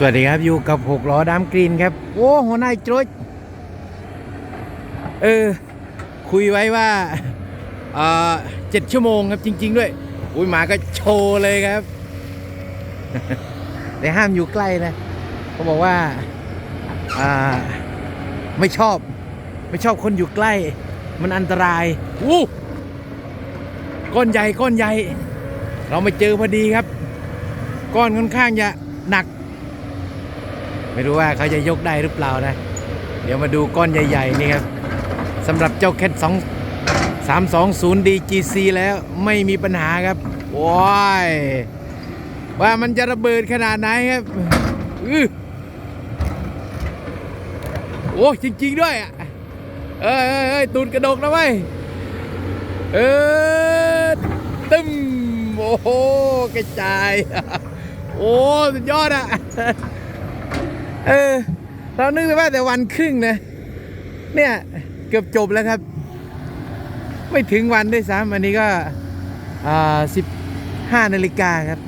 สวัสดีครับอยู่กับหกล้อดามกรีนครับ โอ้หัวหน้าจุดเออ คุยไว้ว่าอ่าเจ็ดชั่วโมงครับจริง ๆ ด้วย อุ้ยหมาก็โชว์เลยครับ แต่ห้ามอยู่ใกล้นะเขาบอกว่าอ่าไม่ชอบ ไม่ชอบคนอยู่ใกล้ มันอันตรายอู้ก้อนใหญ่ก้อนใหญ่ เรามาเจอพอดีครับ ก้อนค่อนข้างจะหนัก ไม่รู้ว่าเขาจะยกได้หรือเปล่านะ เดี๋ยวมาดูก้อนใหญ่ ๆ นี่ครับสำหรับเจ้าแคท2 320 DGC แล้วไม่มีปัญหาครับว้ายว่ามันจะระเบิดขนาดไหนครับอือโอ้จริง ๆ ด้วยอะเอ้ยเอ้ยเอ้ยตูนกระดกนะเว้ยเออตึมโอ้โหกระจาย โอ้สุดยอดอะ เออ เรานึกว่าแต่วันครึ่งนะ เนี่ยเกือบจบแล้วครับ ไม่ถึงวันด้วยซ้ำอันนี้ก็อ่าสิบห้านาฬิกาครับ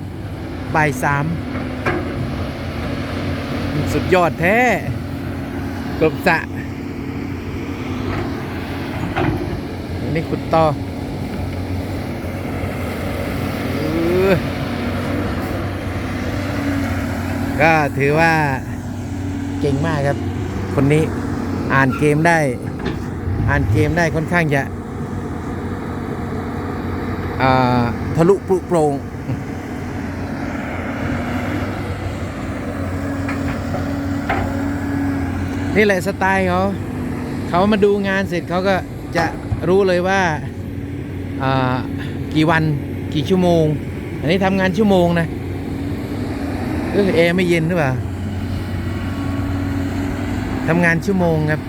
บ่ายสามสุดยอดแท้กบสะอันนี้ขุดต่อก็ถือว่า เก่งมากครับ คนนี้อ่านเกมได้ อ่านเกมได้ค่อนข้างจะทะลุปลุโปรงนี่แหละสไตล์เขาเขามาดูงานเสร็จเขาก็จะรู้เลยว่าอ่ากี่วันกี่ชั่วโมง อันนี้ทำงานชั่วโมงนะเออแอร์ไม่เย็นหรือเปล่า ทำงานชั่วโมงครับ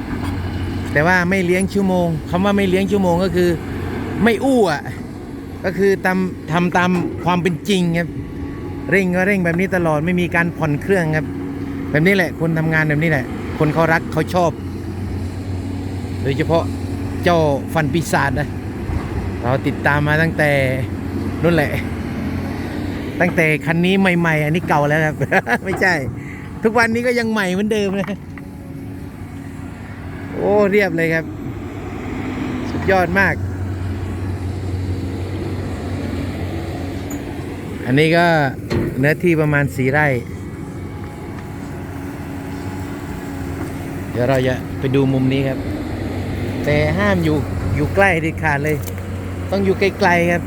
แต่ว่าไม่เลี้ยงชั่วโมงคำว่าไม่เลี้ยงชั่วโมงก็คือ ไม่อู้อะก็คือทำทำตามความเป็นจริงครับเร่งก็เร่งแบบนี้ตลอดไม่มีการผ่อนเครื่องครับ แบบนี้แหละคนทำงานแบบนี้แหละ คนเขารักเขาชอบ โดยเฉพาะเจ้าฟันปีศาจนะเราติดตามมาตั้งแต่นู่นแหละ ตั้งแต่คันนี้ใหม่ ๆ อันนี้เก่าแล้วครับ ไม่ใช่ ทุกวันนี้ก็ยังใหม่เหมือนเดิมนะ โอ้เรียบเลยครับ สุดยอดมาก อันนี้ก็เนื้อที่ประมาณสีไร่ เดี๋ยวเราจะไปดูมุมนี้ครับ แต่ห้ามอยู่อยู่ใกล้เด็ดขาดเลย ต้องอยู่ไกลๆครับ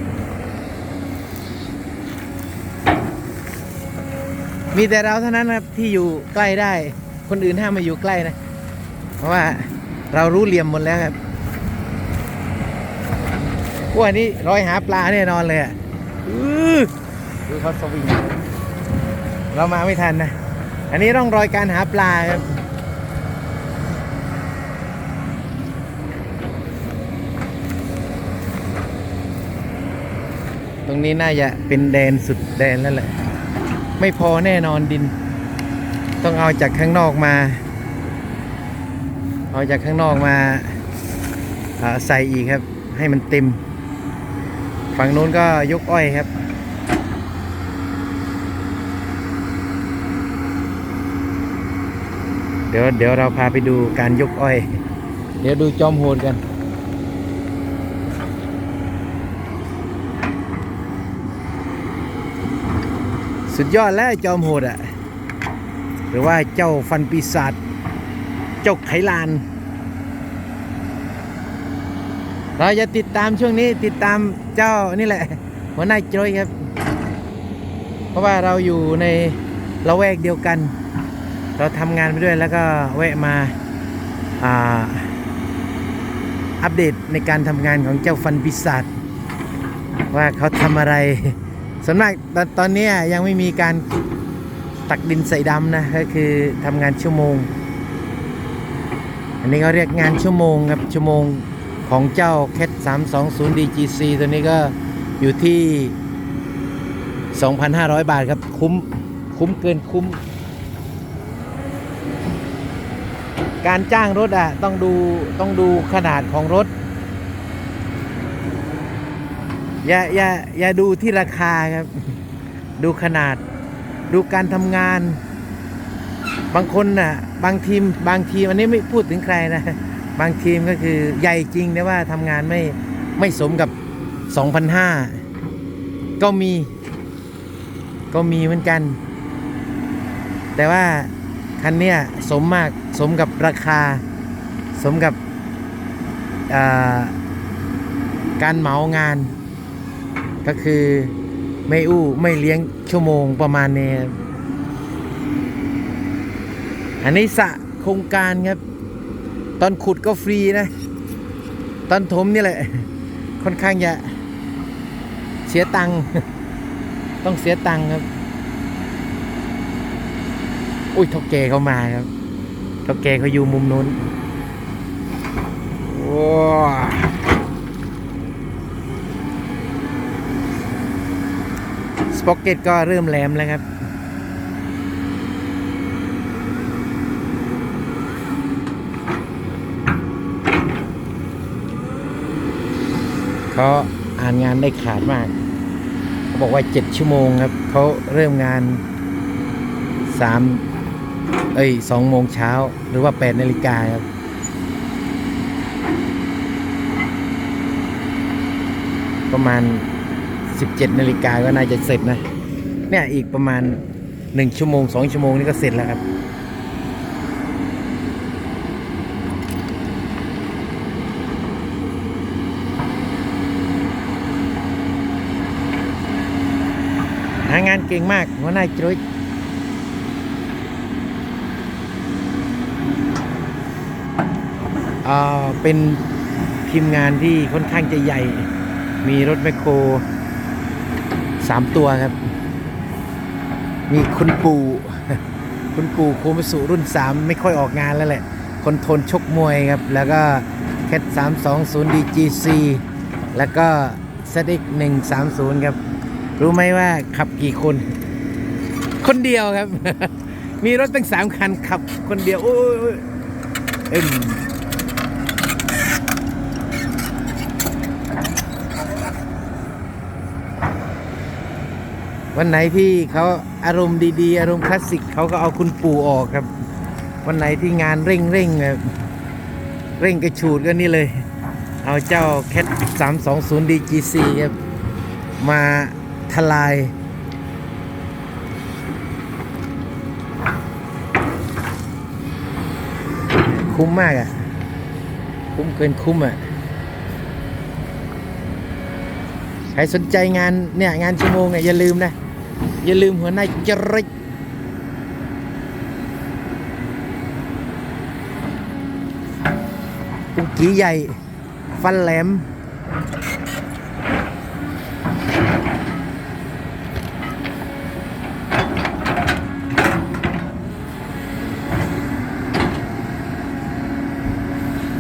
มีแต่เราเท่านั้นครับที่อยู่ใกล้ได้ คนอื่นห้ามมาอยู่ใกล้นะ เพราะว่า เรารู้เหลี่ยมหมดแล้วครับพวกนี้ร้อยหาปลาแน่นอนเลยอะอื้อดูเขาสวิงเรามาไม่ทันนะ อันนี้ร่องรอยการหาปลาครับตรงนี้น่าจะเป็นแดนสุดแดนแล้วแหละ ไม่พอแน่นอนดิน ต้องเอาจากข้างนอกมา เอาจากข้างนอกมาใส่อีกครับ ให้มันเต็ม ฝั่งนู้นก็ยกอ้อยครับ เดี๋ยวเดี๋ยวเราพาไปดูการยกอ้อย เดี๋ยวดูจอมโหดกันสุดยอดแล้วจอมโหดอะหรือว่าเจ้าฟันปีศาจ เจ้าไขลาน เราจะติดตามช่วงนี้ติดตามเจ้านี่แหละ หัวหน้าโจยครับ เพราะว่าเราอยู่ในละแวกเดียวกัน เราทำงานไปด้วยแล้วก็แวะมาอาัปเดตในการทำงานของเจ้าฟันปีศาจว่าเขาทำอะไรส่วนมากตตอนนี้ยังไม่มีการตักดินใส่ดำนะก็คือทำงานชั่วโมง อันนี้เขาเรียกงานชั่วโมงครับชั่วโมงของเจ้า CAT 320 DGC ตัวนี้ก็อยู่ที่ 2,500 บาทครับ คุ้มคุ้มเกินคุ้ม การจ้างรถอะต้องดูต้องดูขนาดของรถ อย่าอย่าอย่าดูที่ราคาครับ ดูขนาด ดูการทำงาน บางคนน่ะ บางทีม บางทีมอันนี้ไม่พูดถึงใครนะ บางทีมก็คือใหญ่จริงแต่ว่าทำงานไม่ไม่สมกับ 2,500 ก็มี ก็มีเหมือนกัน แต่ว่าคันเนี้ยสมมากสมกับราคา สมกับการเหมางาน ก็คือไม่อู้ไม่เลี้ยงชั่วโมงประมาณนี้ อันนี้สะโครงการครับ ตอนขุดก็ฟรีนะ ตอนถมนี่แหละ ค่อนข้างจะเสียตังค์ต้องเสียตังค์ครับ อุ้ยทกแกเขามาครับทกแกเขาอยู่มุมนู้นว้าสป็อกเก็ตก็เริ่มแหลมแล้วครับ เขาอ่านงานได้ขาดมากเขาบอกว่าเจ็ดชั่วโมงครับเขาเริ่มงานสามเอ้ยสองโมงเช้าหรือว่าแปดนาฬิกาครับประมาณสิบเจ็ดนาฬิกาก็น่าจะเสร็จนะ เนี่ยอีกประมาณหนึ่งชั่วโมงสองชั่วโมงนี่ก็เสร็จแล้วครับางานเก่งมากหัวหน้าจุ้ยอ่าเป็นทีมงานที่ค่อนข้างจะใหญ่ มีรถแมคโครสามตัวครับ มีคุณปู่คุณปู่โคมสุรุ่นสามไม่ค่อยออกงานแล้วแหละ คนทนชกมวยครับ แล้วก็แคทสามสองศูนย์ดีจีซีแล้วก็เซดิกหนึ่งสามศูนย์ครับ รู้ไหมว่าขับกี่คน คนเดียวครับ มีรถตั้งสามคันขับ คนเดียวโอ้ยโอ้ยเอ็มวันไหนที่เขาอารมณ์ดีๆ อารมณ์คลาสสิกเขาก็เอาคุณปู่ออกครับ วันไหนที่งานเร่งเร่งแบบเร่งกระฉูดก็นี่เลย เอาเจ้าแคท320 DGC ครับ มา ทลาย คุ้มมากอะ่ะ คุ้มเกินคุ้มอะ่ะ ใครสนใจงานเนี่ย งานชั่วโมงเนี่ยอย่าลืมนะ อย่าลืมหัวหน้าจริกกุกกี้ใหญ่ ฟันแหลม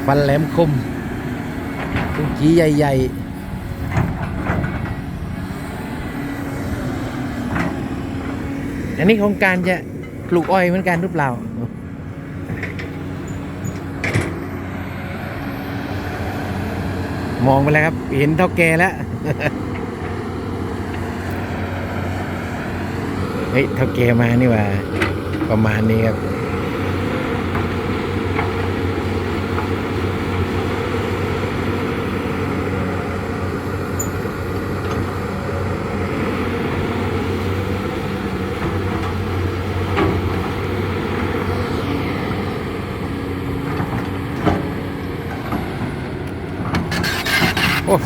ฟันแหลมคมกุกกี้ใหญ่ ๆอันนี้โครงการจะปลูกอ้อยเหมือนกันหรือเปล่า มองไปแล้วครับ เห็นเท่าแกแล้ว เฮ้ย เท่าแกมานี่ว่า ประมาณนี้ครับ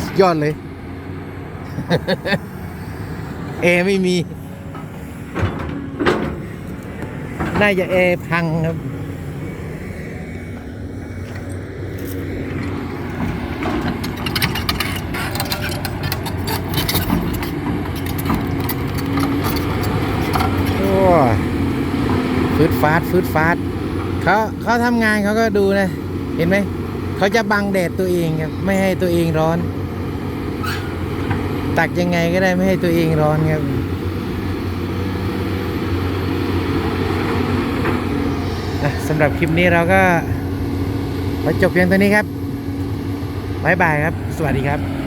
สุดยอดเลยเอร์ไม่มี น่าจะเอร์พังครับ โอ้ฟืดฟาดฟืดฟาดเขาเขาทำงานเขาก็ดูนะ เห็นไหม เขาจะบังแดดตัวเองครับไม่ให้ตัวเองร้อน ตักยังไงก็ได้ไม่ให้ตัวเองร้อนครับสำหรับคลิปนี้เราก็ไปจบเพียงตัวนี้ครับบ๊ายบายครับ สวัสดีครับ